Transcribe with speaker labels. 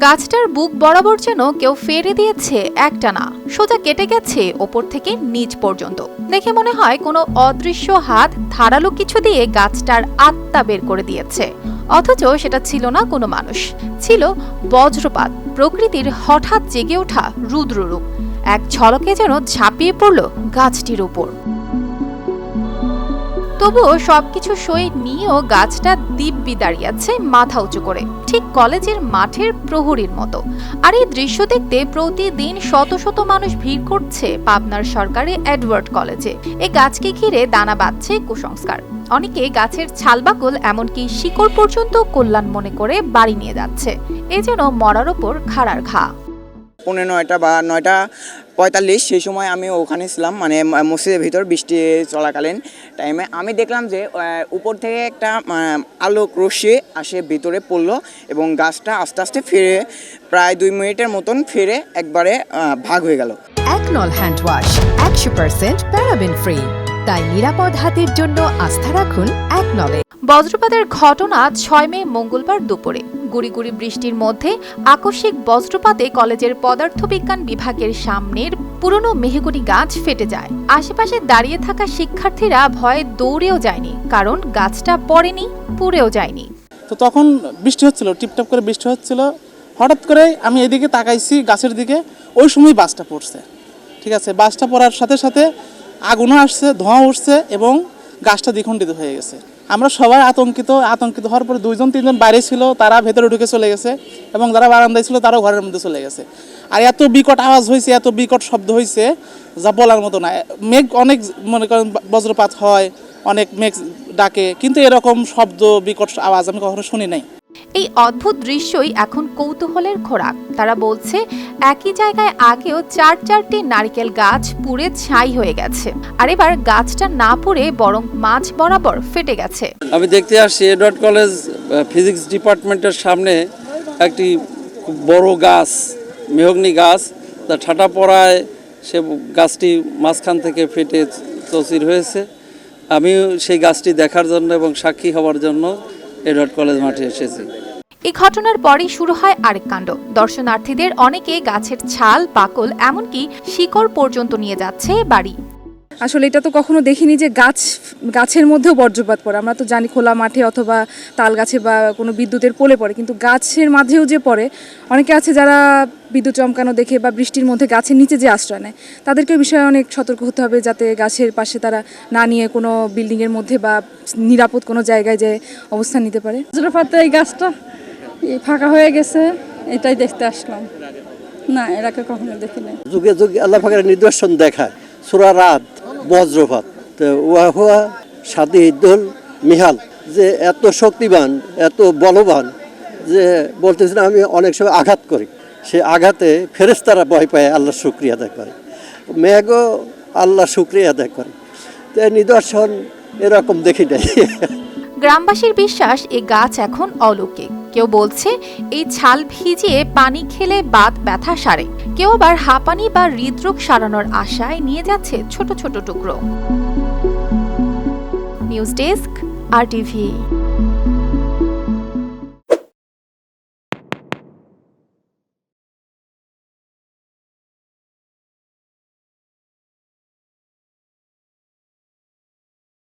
Speaker 1: গাছটার বুক বরাবর যেন কেউ ফেরে দিয়েছে একটানা। সোজা কেটে গেছে ওপর থেকে নিচ পর্যন্ত। দেখে মনে হয় কোনো অদৃশ্য হাত ধারালো কিছু দিয়ে গাছটার আত্মা বের করে দিয়েছে। অথচ সেটা ছিল না কোনো মানুষ। ছিল বজ্রপাত, প্রকৃতির হঠাৎ জেগে ওঠা রুদ্ররূপ এক ঝলকে যেন ঝাঁপিয়ে পড়ল গাছটির উপর। তবুও সবকিছু সয়ে নিয়েও গাছটা দিব্যি দাঁড়িয়ে আছে মাথা উঁচু করে, ঠিক কলেজের মাঠের প্রহরীর মতো। আর এই দৃশ্য দেখতে প্রতিদিন শত শত মানুষ ভিড় করছে পাবনার সরকারি এডওয়ার্ড কলেজে। এ গাছকে ঘিরে দানা বাঁধছে কুসংস্কার। অনেকে গাছের ছালবাকল এমনকি শিকড় পর্যন্ত কল্যাণ মনে করে বাড়ি নিয়ে যাচ্ছে। এ যেন মরার ওপর খাড়ার ঘা।
Speaker 2: পৌনে নয়টা বা নয়টা পঁয়তাল্লিশ সেই সময় আমি ওখানে ছিলাম মানে মসজিদের ভিতর বৃষ্টি চলাকালীন টাইমে আমি দেখলাম যে উপর থেকে একটা আলোক রশ্মি আসে ভিতরে পড়ল এবং গাছটা আস্তে আস্তে ফিরে প্রায় দুই মিনিটের মতন ফিরে একবারে ভাগ হয়ে গেল।
Speaker 3: এক নল হ্যান্ড ওয়াশ একশো পার্সেন্ট প্যারাবেন ফ্রি তাই নিরাপদ হাতের জন্য আস্থা রাখুন এক নলে।
Speaker 1: বজ্রপাতের ঘটনা ছয় মে মঙ্গলবার দুপুরে। গুড়ি গুড়ি বৃষ্টির মধ্যে আকস্মিক বজ্রপাতে কলেজের পদার্থবিজ্ঞান বিভাগের সামনের পুরনো মেহগুনি গাছ ফেটে যায়। আশেপাশে দাঁড়িয়ে থাকা শিক্ষার্থীরা ভয়ে দৌড়েও যায়নি, কারণ গাছটা পড়েনি, পুড়েও যায়নি।
Speaker 4: তো তখন বৃষ্টি হচ্ছিল, টিপটাপ করে বৃষ্টি হচ্ছিল। হঠাৎ করে আমি এদিকে তাকাইছি গাছের দিকে, ওই সময় বাসটা পড়ছে। ঠিক আছে, বাসটা পড়ার সাথে সাথে আগুনও আসছে ধোঁয়া উঠছে এবং গাছটা দ্বিখণ্ডিত হয়ে গেছে। আমরা সবাই আতঙ্কিত আতঙ্কিত হওয়ার পরে দুইজন, তিনজন বাইরে ছিল, তারা ভেতরে ঢুকে চলে গেছে এবং যারা বারান্দায় ছিল তারাও ঘরের মধ্যে চলে গেছে। আর এত বিকট আওয়াজ হয়েছে এত বিকট শব্দ হয়েছে যা বলার মতো না। মেঘ অনেক, মনে করেন, বজ্রপাত হয়, অনেক মেঘ ডাকে, কিন্তু এরকম শব্দ, বিকট আওয়াজ আমি কখনো শুনি নাই।
Speaker 1: এই অদ্ভুত দৃশ্যই এখন কৌতূহলের খোরাক। তারা বলছে, একই জায়গায় আগেও চার চারটি নারকেল গাছ পুড়ে ছাই হয়ে গেছে। আর এবার গাছটা না পুড়ে বরং মাঝ বরাবর ফেটে গেছে।
Speaker 5: আমি দেখতে আসছি, এডওয়ার্ড কলেজ ফিজিক্স ডিপার্টমেন্টের সামনে একটি বড় গাছ, মেহগনি গাছ। তা ঠাটা পড়ায় সে গাছটি মাঝখান থেকে ফেটে চচির হয়েছে। আমিও সেই গাছটি দেখার জন্য এবং সাক্ষী হওয়ার জন্য এডওয়ার্ড কলেজ মাঠে এসেছি।
Speaker 1: এই ঘটনার পরই শুরু হয় আরেক কাণ্ড। দর্শনার্থীদের অনেকে গাছের ছাল পাকল এমনকি শিকড় পর্যন্ত নিয়ে যাচ্ছে বাড়ি।
Speaker 6: আসলে এটা তো কখনো দেখিনি যে গাছ গাছের মধ্যেও বজ্রপাত পড়ে। আমরা তো জানি খোলা মাঠে অথবা তাল গাছে বা কোনো বিদ্যুতের পোলে পড়ে কিন্তু গাছের মাঝেও যে পড়ে অনেকে আছে যারা বিদ্যুৎ চমকানো দেখে বা বৃষ্টির মধ্যে গাছের নিচে যে আশ্রয় নেয় তাদেরকে বিষয়ে অনেক সতর্ক হতে হবে যাতে গাছের পাশে তারা না নিয়ে কোনো বিল্ডিংয়ের মধ্যে বা নিরাপদ কোনো জায়গায় যে অবস্থান নিতে পারে।
Speaker 7: এই গাছটা ফাঁকা হয়ে গেছে এটাই দেখতে আসলাম। না এর আগে কখনো দেখি নাই
Speaker 8: যুগে যুগে আল্লাহ পাকের নিদর্শন দেখায় সুরা রাত বজ্রপাত। তো উহা হুয়া সাদি দোল মিহাল যে এত শক্তিবান এত বলবান যে বলতেছেন আমি অনেক সময় আঘাত করি। সে আঘাতে ফেরেস্তারা ভয় পায় আল্লাহ শুক্রিয়া আদায় করে। মেঘও আল্লাহ শুক্রিয়া আদায় করে। তো নিদর্শন এরকম দেখি নাই।
Speaker 1: গ্রামবাসীর বিশ্বাস এই গাছ এখন অলৌকিক। কেউ বলছে, এই ছাল ভিজিয়ে পানি খেলে বাত ব্যথা সারে। কেউ আবার হাঁপানি বা হৃদরোগ সারানোর আশায় নিয়ে যাচ্ছে ছোট ছোট টুকরো। নিউজ ডেস্ক, আর টিভি।